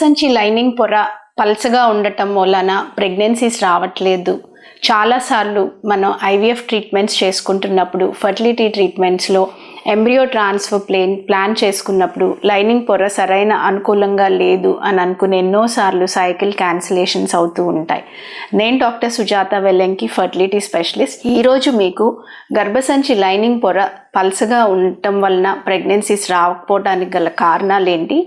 సంచి లైనింగ్ పొర పల్చగా ఉండటం వలన ప్రెగ్నెన్సీస్ రావట్లేదు. చాలాసార్లు మనం ఐవీఎఫ్ ట్రీట్మెంట్స్ చేసుకుంటున్నప్పుడు ఫర్టిలిటీ ట్రీట్మెంట్స్లో ఎంబ్రియో ట్రాన్స్ఫర్ ప్లేన్ ప్లాన్ చేసుకున్నప్పుడు లైనింగ్ పొర సరైన అనుకూలంగా లేదు అని అనుకుని ఎన్నోసార్లు సైకిల్ క్యాన్సిలేషన్స్ అవుతూ ఉంటాయి. నేను doctor Sujatha Vellenki fertility specialist ఈరోజు మీకు గర్భసంచి లైనింగ్ పొర పల్సగా ఉండటం వలన ప్రెగ్నెన్సీస్ రాకపోవడానికి గల కారణాలు ఏంటి?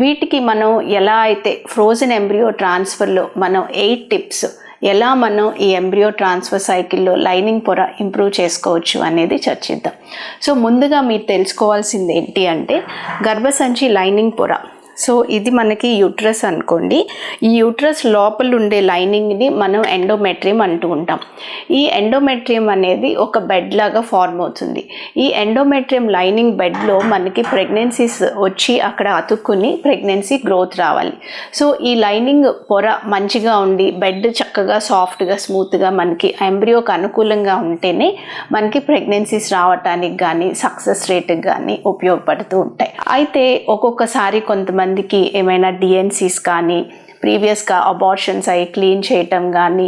వీటికి మనం ఎలా అయితే ఫ్రోజన్ ఎంబ్రియో ట్రాన్స్ఫర్లో మనం ఎయిట్ టిప్స్ ఎలా మనం ఈ ఎంబ్రియో ట్రాన్స్ఫర్ సైకిల్లో లైనింగ్ పొర ఇంప్రూవ్ చేసుకోవచ్చు అనేది చర్చిద్దాం. సో ముందుగా మీరు తెలుసుకోవాల్సింది ఏంటి అంటే గర్భసంచి లైనింగ్ పొర. సో ఇది మనకి యూట్రస్ అనుకోండి. ఈ యూట్రస్ లోపల ఉండే లైనింగ్ని మనం ఎండోమెట్రియం అంటూ ఉంటాం. ఈ ఎండోమెట్రియం అనేది ఒక బెడ్ లాగా ఫార్మ్ అవుతుంది. ఈ ఎండోమెట్రియం లైనింగ్ బెడ్లో మనకి ప్రెగ్నెన్సీస్ వచ్చి అక్కడ అతుక్కుని ప్రెగ్నెన్సీ గ్రోత్ రావాలి. సో ఈ లైనింగ్ పొర మంచిగా ఉండి బెడ్ చక్కగా సాఫ్ట్గా స్మూత్గా మనకి ఎంబ్రియోకి అనుకూలంగా ఉంటేనే మనకి ప్రెగ్నెన్సీస్ రావటానికి కానీ సక్సెస్ రేట్కి కానీ ఉపయోగపడుతూ ఉంటాయి. అయితే ఒక్కొక్కసారి కొంతమంది కొంతమందికి ఏమైనా డిఎన్సీస్ కానీ ప్రీవియస్గా అబార్షన్స్ అయి క్లీన్ చేయటం కానీ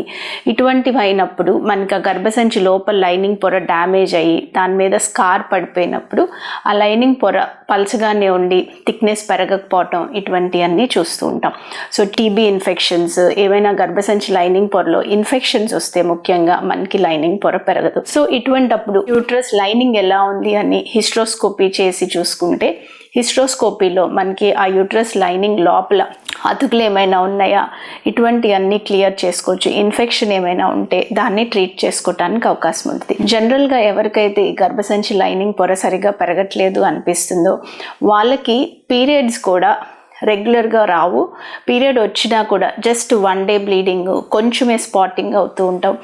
ఇటువంటివి అయినప్పుడు మనకి ఆ గర్భసంచి లోపల లైనింగ్ పొర డ్యామేజ్ అయ్యి దాని మీద స్కార్ పడిపోయినప్పుడు ఆ లైనింగ్ పొర పల్చగానే ఉండి థిక్నెస్ పెరగకపోవటం ఇటువంటివన్నీ చూస్తూ ఉంటాం. సో టీబీ ఇన్ఫెక్షన్స్ ఏవైనా గర్భసంచి లైనింగ్ పొరలో ఇన్ఫెక్షన్స్ వస్తే ముఖ్యంగా మనకి లైనింగ్ పొర పెరగదు. సో ఇటువంటప్పుడు యూట్రస్ లైనింగ్ ఎలా ఉంది అని హిస్ట్రోస్కోపీ చేసి చూసుకుంటే హిస్ట్రోస్కోపీలో మనకి ఆ యూట్రస్ లైనింగ్ లోపల అతుకులు ఏమైనా ఉన్నాయా? ఇటువంటి అన్ని క్లియర్ చేసుకోవచ్చు. ఇన్ఫెక్షన్ ఏమైనా ఉంటే దాన్ని ట్రీట్ చేసుకోవడానికి అవకాశం ఉంటుంది. జనరల్గా ఎవరికైతే ఈ గర్భసంచి లైనింగ్ పొర సరిగా పెరగట్లేదు అనిపిస్తుందో వాళ్ళకి పీరియడ్స్ కూడా రెగ్యులర్గా రావు. పీరియడ్ వచ్చినా కూడా జస్ట్ వన్ డే బ్లీడింగ్ కొంచెమే స్పాటింగ్ అవుతూ ఉంటాం.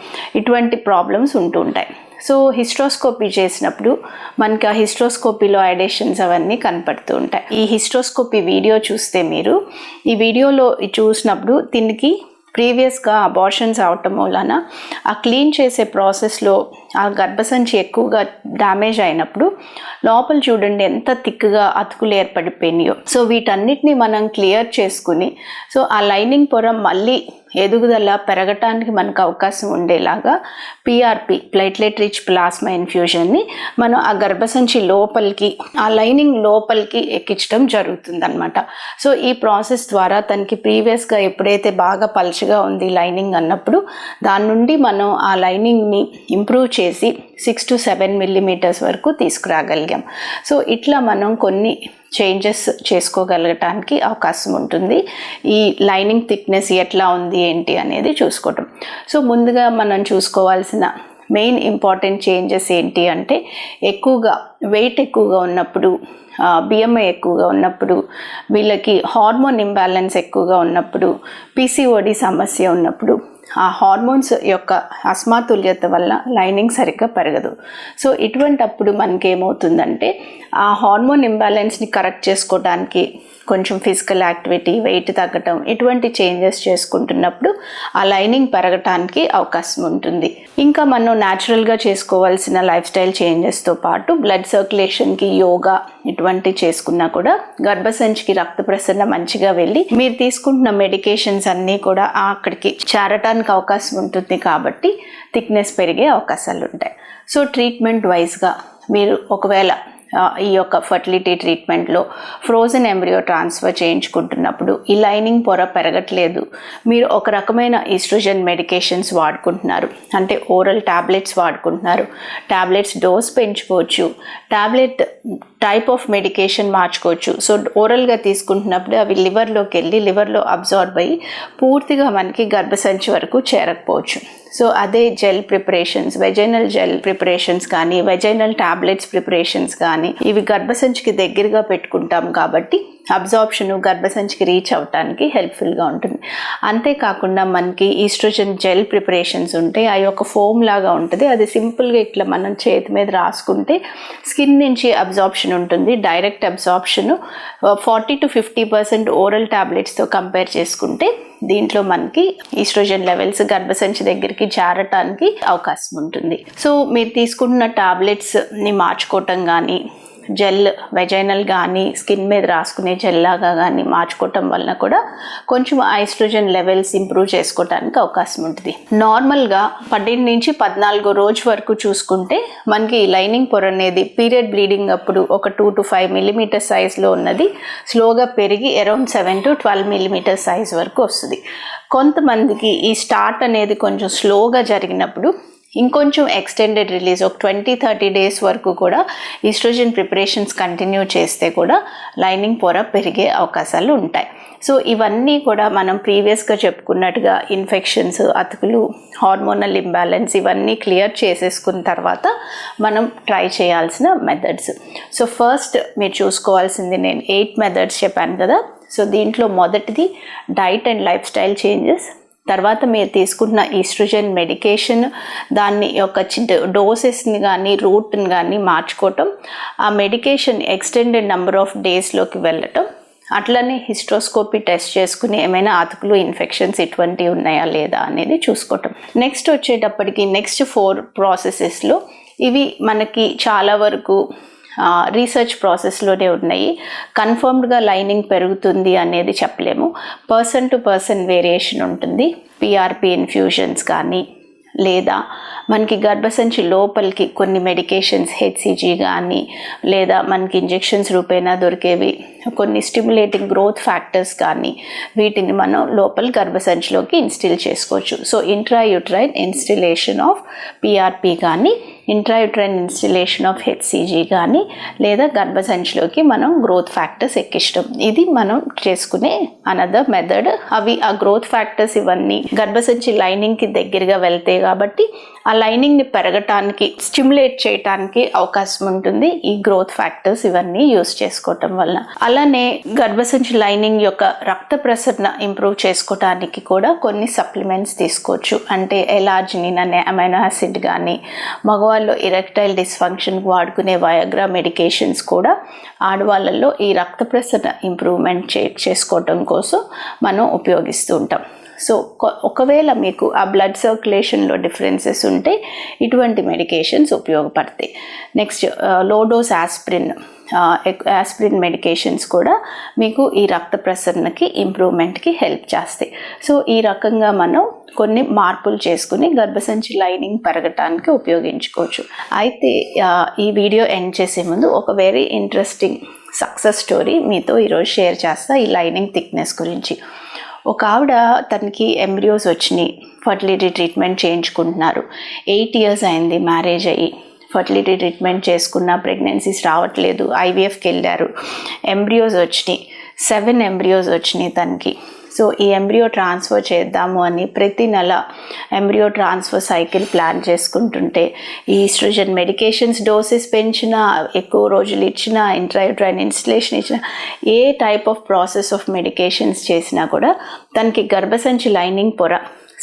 ఇటువంటి ప్రాబ్లమ్స్ ఉంటూ ఉంటాయి. సో హిస్ట్రోస్కోపీ చేసినప్పుడు మనకి ఆ హిస్ట్రోస్కోపీలో ఐడేషన్స్ అవన్నీ కనపడుతూ ఉంటాయి. ఈ హిస్ట్రోస్కోపీ వీడియో చూస్తే మీరు ఈ వీడియోలో చూసినప్పుడు దీనికి ప్రీవియస్గా అబార్షన్స్ అవటం వలన ఆ క్లీన్ చేసే ప్రాసెస్లో ఆ గర్భసంచి ఎక్కువగా డ్యామేజ్ అయినప్పుడు లోపల చూడండి ఎంత థిక్గా అతుకులు ఏర్పడిపోయినాయో. సో వీటన్నిటిని మనం క్లియర్ చేసుకుని సో ఆ లైనింగ్ పొర మళ్ళీ ఎదుగుదల పెరగటానికి మనకు అవకాశం ఉండేలాగా పిఆర్పి ప్లేట్లెట్ రిచ్ ప్లాస్మా ఇన్ఫ్యూజన్ని మనం ఆ గర్భసంచి లోపలికి ఆ లైనింగ్ లోపలికి ఎక్కించడం జరుగుతుంది అనమాట సో ఈ ప్రాసెస్ ద్వారా తనకి ప్రీవియస్గా ఎప్పుడైతే బాగా పలుచగా ఉంది లైనింగ్ అన్నప్పుడు దాని నుండి మనం ఆ లైనింగ్ని ఇంప్రూవ్ చేసి సిక్స్ టు సెవెన్ మిల్లీమీటర్స్ వరకు తీసుకురాగలిగాం. సో ఇట్లా మనం కొన్ని చేంజెస్ చేసుకోగలగటానికి అవకాశం ఉంటుంది. ఈ లైనింగ్ థిక్నెస్ ఎట్లా ఉంది ఏంటి అనేది చూసుకోవటం. సో ముందుగా మనం చూసుకోవాల్సిన మెయిన్ ఇంపార్టెంట్ చేంజెస్ ఏంటి అంటే ఎక్కువగా వెయిట్ ఎక్కువగా ఉన్నప్పుడు బిఎంఐ ఎక్కువగా ఉన్నప్పుడు వీళ్ళకి హార్మోన్ ఇంబ్యాలెన్స్ ఎక్కువగా ఉన్నప్పుడు పీసీఓడి సమస్య ఉన్నప్పుడు ఆ హార్మోన్స్ యొక్క అస్మాతుల్యత వల్ల లైనింగ్ సరిగ్గా పెరగదు. సో ఇటువంటప్పుడు మనకి ఏమవుతుందంటే ఆ హార్మోన్ ఇంబ్యాలెన్స్ని కరెక్ట్ చేసుకోవడానికి కొంచెం ఫిజికల్ యాక్టివిటీ వెయిట్ తగ్గటం ఇటువంటి చేంజెస్ చేసుకుంటున్నప్పుడు ఆ లైనింగ్ పెరగటానికి అవకాశం ఉంటుంది. ఇంకా మనం న్యాచురల్గా చేసుకోవాల్సిన లైఫ్ స్టైల్ చేంజెస్తో పాటు బ్లడ్ సర్క్యులేషన్కి యోగా ఇటువంటి చేసుకున్నా కూడా గర్భసంచికి రక్త ప్రసరణ మంచిగా వెళ్ళి మీరు తీసుకుంటున్న మెడికేషన్స్ అన్నీ కూడా అక్కడికి చేరటానికి అవకాశం ఉంటుంది కాబట్టి థిక్నెస్ పెరిగే అవకాశాలు ఉంటాయి సో ట్రీట్మెంట్ వైజ్గా మీరు ఒకవేళ ఈ యొక్క ఫర్టిలిటీ ట్రీట్మెంట్లో ఫ్రోజన్ ఎంబ్రియో ట్రాన్స్ఫర్ చేయించుకుంటున్నప్పుడు ఈ లైనింగ్ పొర పెరగట్లేదు. మీరు ఒక రకమైన ఈస్ట్రోజన్ మెడికేషన్స్ వాడుకుంటున్నారు. అంటే ఓరల్ టాబ్లెట్స్ వాడుకుంటున్నారు. టాబ్లెట్స్ డోస్ పెంచుకోవచ్చు. ట్యాబ్లెట్ టైప్ ఆఫ్ మెడికేషన్ మార్చుకోవచ్చు. సో ఓరల్గా తీసుకుంటున్నప్పుడు అవి లివర్లోకి వెళ్ళి లివర్లో అబ్జార్బ్ అయ్యి పూర్తిగా మనకి గర్భసంచి వరకు చేరకపోవచ్చు. సో అదే gel preparations vaginal gel preparations కానీ వెజైనల్ టాబ్లెట్స్ ప్రిపరేషన్స్ కానీ ఇవి గర్భసంచికి దగ్గరగా పెట్టుకుంటాం కాబట్టి అబ్జార్ప్షన్ గర్భసంచికి రీచ్ అవ్వటానికి హెల్ప్ఫుల్గా ఉంటుంది. అంతేకాకుండా మనకి ఈస్ట్రోజన్ జెల్ ప్రిపరేషన్స్ ఉంటాయి అవి ఒక ఫోమ్ లాగా ఉంటుంది. అది సింపుల్గా ఇట్లా మనం చేతి మీద రాసుకుంటే స్కిన్ నుంచి అబ్జార్ప్షన్ ఉంటుంది. Direct absorption forty to fifty percent oral టాబ్లెట్స్తో compare చేసుకుంటే దీంట్లో మనకి ఈస్ట్రోజన్ లెవెల్స్ గర్భసంచి దగ్గరికి చేరటానికి అవకాశం ఉంటుంది. సో మీరు తీసుకుంటున్న టాబ్లెట్స్ని మార్చుకోవటం కానీ జెల్ వెజైనల్ కానీ స్కిన్ మీద రాసుకునే జెల్ లాగా కానీ మార్చుకోవటం వలన కూడా కొంచెం ఐస్ట్రోజన్ లెవెల్స్ ఇంప్రూవ్ చేసుకోవడానికి అవకాశం ఉంటుంది. నార్మల్గా పన్నెండు నుంచి పద్నాలుగో రోజు వరకు చూసుకుంటే మనకి లైనింగ్ పొర అనేది పీరియడ్ బ్లీడింగ్ అప్పుడు ఒక టూ టు ఫైవ్ మిల్లీమీటర్ సైజ్లో ఉన్నది. స్లోగా పెరిగి around seven to twelve millimetre size వరకు వస్తుంది. కొంతమందికి ఈ స్టార్ట్ అనేది కొంచెం స్లోగా జరిగినప్పుడు ఇంకొంచెం ఎక్స్టెండెడ్ రిలీజ్ ఒక ట్వంటీ థర్టీ డేస్ వరకు కూడా ఈస్ట్రోజన్ ప్రిపరేషన్స్ కంటిన్యూ చేస్తే కూడా లైనింగ్ పొర పెరిగే అవకాశాలు ఉంటాయి. సో ఇవన్నీ కూడా మనం ప్రీవియస్గా చెప్పుకున్నట్టుగా ఇన్ఫెక్షన్స్ అతుకులు హార్మోనల్ ఇంబ్యాలెన్స్ ఇవన్నీ క్లియర్ చేసేసుకున్న తర్వాత మనం ట్రై చేయాల్సిన మెథడ్స్ సో ఫస్ట్ మీరు చూసుకోవాల్సింది నేను ఎయిట్ మెథడ్స్ చెప్పాను కదా. సో దీంట్లో మొదటిది diet and lifestyle changes తర్వాత మీరు తీసుకుంటున్న ఈస్ట్రోజన్ మెడికేషన్ దాన్ని యొక్క డోసెస్ని కానీ రూట్ని కానీ మార్చుకోవటం ఆ మెడికేషన్ ఎక్స్టెండెడ్ నెంబర్ ఆఫ్ డేస్లోకి వెళ్ళటం అట్లనే హిస్ట్రోస్కోపీ టెస్ట్ చేసుకుని ఏమైనా అతుకులు ఇన్ఫెక్షన్స్ ఇటువంటివి ఉన్నాయా లేదా అనేది చూసుకోవటం. నెక్స్ట్ వచ్చేటప్పటికి నెక్స్ట్ ఫోర్ ప్రాసెసెస్లో ఇవి మనకి చాలా వరకు రీసెర్చ్ ప్రాసెస్లోనే ఉన్నాయి. కన్ఫర్మ్డ్గా లైనింగ్ పెరుగుతుంది అనేది చెప్పలేము. పర్సన్ టు పర్సన్ వేరియేషన్ ఉంటుంది. పిఆర్పి ఇన్ఫ్యూజన్స్ కానీ లేదా మనకి గర్భసంచి లోపలికి కొన్ని మెడికేషన్స్ హెచ్సిజీ కానీ లేదా మనకి ఇంజెక్షన్స్ రూపేణా దొరికేవి కొన్ని స్టిమ్యులేటింగ్ గ్రోత్ ఫ్యాక్టర్స్ కానీ వీటిని మనం లోపల గర్భసంచిలోకి ఇన్స్టిల్ చేసుకోవచ్చు. So intrauterine instillation of PRP కానీ ఇంట్రాయూట్రైన్ ఇన్స్టిలేషన్ ఆఫ్ హెచ్సిజీ కానీ లేదా గర్భసంచిలోకి మనం గ్రోత్ ఫ్యాక్టర్స్ ఎక్కిష్టం ఇది మనం చేసుకునే అనదర్ మెథడ్ అవి ఆ గ్రోత్ ఫ్యాక్టర్స్ ఇవన్నీ గర్భసంచి లైనింగ్కి దగ్గరగా వెళ్తాయి కాబట్టి ఆ లైనింగ్ని పెరగటానికి స్టిమ్యులేట్ చేయటానికి అవకాశం ఉంటుంది. ఈ గ్రోత్ ఫ్యాక్టర్స్ ఇవన్నీ యూస్ చేసుకోవటం వల్ల అలానే గర్భసంచి లైనింగ్ యొక్క రక్త ప్రసరణ ఇంప్రూవ్ చేసుకోవటానికి కూడా కొన్ని సప్లిమెంట్స్ తీసుకోవచ్చు. అంటే ఎలార్జినిన్ అనే అమైనో యాసిడ్ కానీ మగవాళ్ళు ఇరెక్టైల్ డిస్ఫంక్షన్కి వాడుకునే వయోగ్రా మెడికేషన్స్ కూడా ఆడవాళ్ళల్లో ఈ రక్త ప్రసరణ ఇంప్రూవ్మెంట్ చే చేసుకోవటం కోసం మనం ఉపయోగిస్తూ ఉంటాం. సో ఒకవేళ మీకు ఆ బ్లడ్ సర్క్యులేషన్లో డిఫరెన్సెస్ ఉంటే ఇటువంటి మెడికేషన్స్ ఉపయోగపడతాయి. Next low dose aspirin aspirin medications కూడా మీకు ఈ రక్త ప్రసరణకి ఇంప్రూవ్మెంట్కి హెల్ప్ చేస్తాయి. సో ఈ రకంగా మనం కొన్ని మార్పులు చేసుకుని గర్భసంచి లైనింగ్ పెరగటానికి ఉపయోగించుకోవచ్చు. అయితే ఈ వీడియో ఎండ్ చేసే ముందు ఒక వెరీ ఇంట్రెస్టింగ్ సక్సెస్ స్టోరీ మీతో ఈరోజు షేర్ చేస్తా ఈ లైనింగ్ థిక్నెస్ గురించి. ఒక ఆవిడ తనకి ఎంబ్రియోస్ వచ్చినాయి ఫర్టిలిటీ ట్రీట్మెంట్ చేయించుకుంటున్నారు. ఎయిట్ ఇయర్స్ అయింది మ్యారేజ్ అయ్యి. ఫర్టిలిటీ ట్రీట్మెంట్ చేసుకున్న ప్రెగ్నెన్సీస్ రావట్లేదు. ఐవీఎఫ్కి వెళ్ళారు. ఎంబ్రియోస్ వచ్చినాయి. సెవెన్ ఎంబ్రియోస్ వచ్చినాయి తనకి. సో ఈ ఎంబ్రియో ట్రాన్స్ఫర్ చేద్దాము అని ప్రతి నెల ఎంబ్రియో ట్రాన్స్ఫర్ సైకిల్ ప్లాన్ చేసుకుంటుంటే ఈ ఈస్ట్రోజన్ మెడికేషన్స్ డోసెస్ పెంచినా ఎక్కువ రోజులు ఇచ్చిన ఇంట్రాయూట్రైన్ ఇన్స్టలేషన్ ఇచ్చిన ఏ type of process of medications చేసినా కూడా తనకి గర్భసంచి లైనింగ్ పొర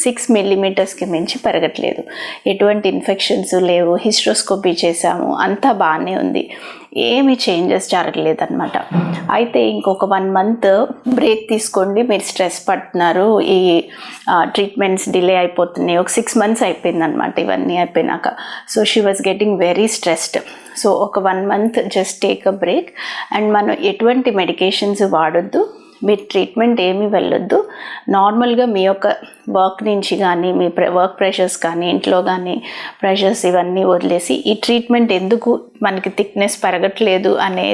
సిక్స్ మిల్లీమీటర్స్కి మించి పెరగట్లేదు. ఎటువంటి ఇన్ఫెక్షన్స్ లేవు. హిస్ట్రోస్కోపీ చేసాము అంతా బాగానే ఉంది. ఏమి చేంజెస్ జరగలేదన్నమాట. అయితే ఇంకొక వన్ మంత్ బ్రేక్ తీసుకోండి. మీరు స్ట్రెస్ పడుతున్నారు. ఈ ట్రీట్మెంట్స్ డిలే అయిపోతున్నాయి. ఒక సిక్స్ మంత్స్ అయిపోయిందనమాట ఇవన్నీ అయిపోయినాక. So she was getting very stressed. So ఒక one month just take a break. And మనం ఎటువంటి మెడికేషన్స్ వాడొద్దు. మీరు ట్రీట్మెంట్ ఏమీ వెళ్ళొద్దు. నార్మల్గా మీ యొక్క వర్క్ నుంచి కానీ మీ వర్క్ ప్రెషర్స్ కానీ ఇంట్లో కానీ ప్రెషర్స్ ఇవన్నీ వదిలేసి ఈ ట్రీట్మెంట్ ఎందుకు మనకి థిక్నెస్ పెరగట్లేదు అనే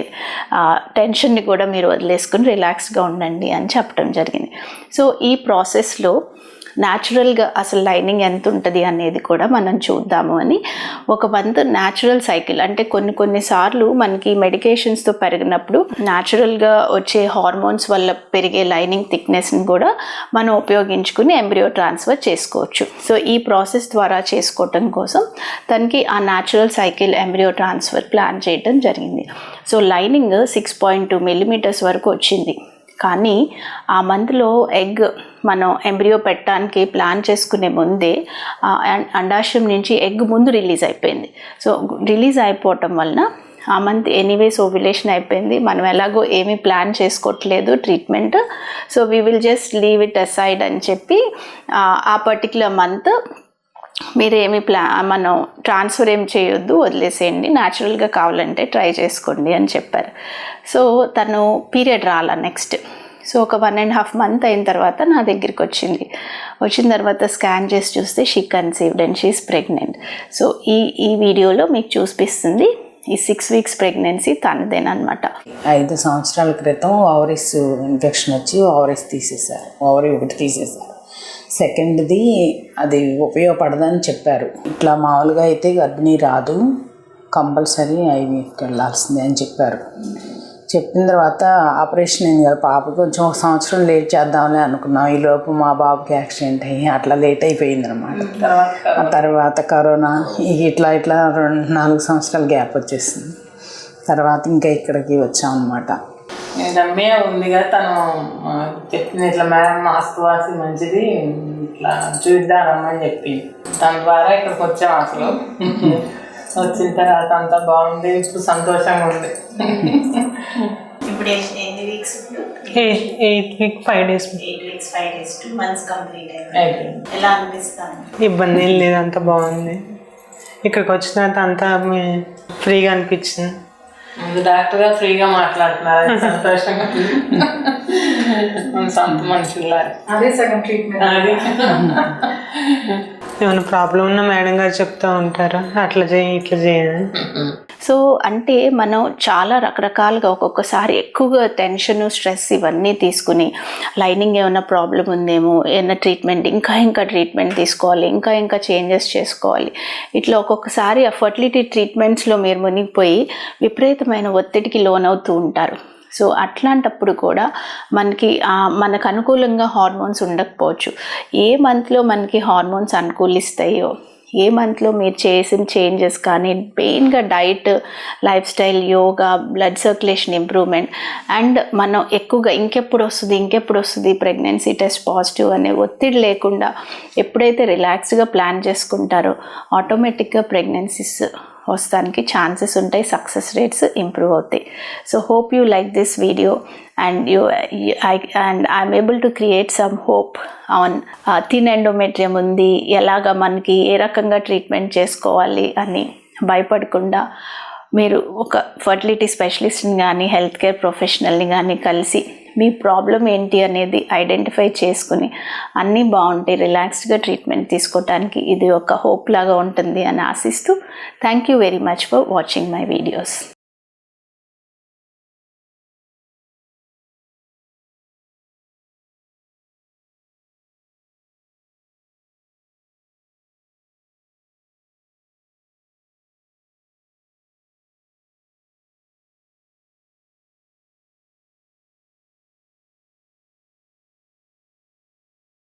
టెన్షన్ని కూడా మీరు వదిలేసుకుని రిలాక్స్గా ఉండండి అని చెప్పడం జరిగింది. సో ఈ ప్రాసెస్లో న్యాచురల్గా అసలు లైనింగ్ ఎంత ఉంటుంది అనేది కూడా మనం చూద్దాము అని ఒక మంత్ న్యాచురల్ సైకిల్. అంటే కొన్ని కొన్నిసార్లు మనకి మెడికేషన్స్తో పెరిగినప్పుడు న్యాచురల్గా వచ్చే హార్మోన్స్ వల్ల పెరిగే లైనింగ్ థిక్నెస్ని కూడా మనం ఉపయోగించుకుని ఎంబ్రియో ట్రాన్స్ఫర్ చేసుకోవచ్చు. సో ఈ ప్రాసెస్ ద్వారా చేసుకోవటం కోసం తనకి ఆ natural cycle embryo transfer plan చేయడం జరిగింది. So lining six point two millimetres వరకు వచ్చింది. కానీ ఆ మంత్లో ఎగ్ మనం ఎంబ్రియో పెట్టడానికి ప్లాన్ చేసుకునే ముందే అండాశయం నుంచి ఎగ్ ముందు రిలీజ్ అయిపోయింది. సో రిలీజ్ అయిపోవటం వలన ఆ మంత్ ఎనీవేస్ ఓవిలేషన్ అయిపోయింది. మనం ఎలాగో ఏమీ ప్లాన్ చేసుకోవట్లేదు treatment so we will just leave it aside అని చెప్పి ఆ పర్టికులర్ మంత్ మీరేమి ప్లా మనం ట్రాన్స్ఫర్ ఏం చేయొద్దు వదిలేసేయండి. న్యాచురల్గా కావాలంటే ట్రై చేసుకోండి అని చెప్పారు. సో తను పీరియడ్ రాలా నెక్స్ట్. సో ఒక వన్ అండ్ హాఫ్ మంత్ అయిన తర్వాత నా దగ్గరికి వచ్చింది. వచ్చిన తర్వాత స్కాన్ చేసి చూస్తే she conceived and she's pregnant so ఈ ఈ వీడియోలో మీకు చూపిస్తుంది ఈ సిక్స్ వీక్స్ ప్రెగ్నెన్సీ తనదేనమాట ఐదు సంవత్సరాల క్రితం ఓవరీస్ ఇన్ఫెక్షన్ వచ్చి ఓవరీస్ తీసేశారు. ఓవరీ ఒకటి తీసేశారు. సెకండ్ది అది ఉపయోగపడదని చెప్పారు. ఇట్లా మామూలుగా అయితే గర్భిణీ రాదు. కంపల్సరీ ఐవీఎఫ్కి వెళ్ళాల్సిందే అని చెప్పారు. చెప్పిన తర్వాత ఆపరేషన్ అయింది కదా పాప కొంచెం ఒక సంవత్సరం లేట్ చేద్దాంలే అనుకున్నాం. ఈ లోపు మా బాబుకి యాక్సిడెంట్ అయ్యి అట్లా లేట్ అయిపోయింది అనమాట ఆ తర్వాత కరోనా ఇట్లా ఇట్లా రెండు నాలుగు సంవత్సరాల గ్యాప్ వచ్చేసింది. తర్వాత ఇంకా ఇక్కడికి వచ్చాం అనమాట రమ్య ఉంది కదా తను చెప్పింది ఇట్లా మేడం మాస్క్ వాసి మంచిది ఇట్లా చూద్దాం రమ్మని చెప్పి తన ద్వారా ఇక్కడికి వచ్చాం అసలు. వచ్చిన తర్వాత అంతా బాగుంది ఇప్పుడు సంతోషంగా ఉంది. ఇప్పుడు ఎన్ని weeks eighth week five days eight weeks five days two months complete అయిపోయింది. ఎలా అనిపిస్తాను ఇబ్బంది ఏం లేదు అంత బాగుంది. ఇక్కడికి వచ్చిన తర్వాత అంతా ఫ్రీగా అనిపించింది. డాక్టర్ గారు ఫ్రీగా మాట్లాడుతున్నారు. సంతోషంగా. సొంత అదే సగం ట్రీట్మెంట్ అది. ఏమైనా ప్రాబ్లం ఉన్నా మేడం గారు చెప్తా ఉంటారు? అట్లా చేయి ఇట్లా చేయని సో అంటే మనం చాలా రకరకాలుగా ఒక్కొక్కసారి ఎక్కువగా టెన్షన్ స్ట్రెస్ ఇవన్నీ తీసుకుని లైనింగ్ ఏమైనా ప్రాబ్లం ఉందేమో ఏమైనా ట్రీట్మెంట్ ఇంకా ఇంకా ట్రీట్మెంట్ తీసుకోవాలి ఇంకా ఇంకా చేంజెస్ చేసుకోవాలి. ఇట్లా ఒక్కొక్కసారి ఆ ఫర్టిలిటీ ట్రీట్మెంట్స్లో మీరు మునిగిపోయి విపరీతమైన ఒత్తిడికి లోనవుతూ ఉంటారు. సో అట్లాంటప్పుడు కూడా మనకి మనకు అనుకూలంగా హార్మోన్స్ ఉండకపోవచ్చు. ఏ మంత్లో మనకి హార్మోన్స్ అనుకూలిస్తాయో ఏ మంత్లో మీరు చేసిన చేంజెస్ కానీ మెయిన్గా diet lifestyle yoga blood circulation improvement and మనం ఎక్కువగా ఇంకెప్పుడు వస్తుంది ఇంకెప్పుడు వస్తుంది ప్రెగ్నెన్సీ టెస్ట్ పాజిటివ్ అనే ఒత్తిడి లేకుండా ఎప్పుడైతే రిలాక్స్గా ప్లాన్ చేసుకుంటారో ఆటోమేటిక్గా ప్రెగ్నెన్సీస్ వస్తానికి ఛాన్సెస్ ఉంటాయి సక్సెస్ రేట్స్ ఇంప్రూవ్ అవుతాయి. So hope you like this video and you I and I'm able to create some hope on thin endometrium ఉంది ఎలాగ మనకి ఏ రకంగా ట్రీట్మెంట్ చేసుకోవాలి అని భయపడకుండా మీరు ఒక ఫర్టిలిటీ స్పెషలిస్ట్ని కానీ హెల్త్ కేర్ ప్రొఫెషనల్ని కానీ కలిసి మీ ప్రాబ్లం ఏంటి అనేది ఐడెంటిఫై చేసుకుని అన్నీ బాగుంటాయి. రిలాక్స్డ్గా ట్రీట్మెంట్ తీసుకోవటానికి ఇది ఒక హోప్ లాగా ఉంటుంది అని ఆశిస్తూ thank you very much for watching my videos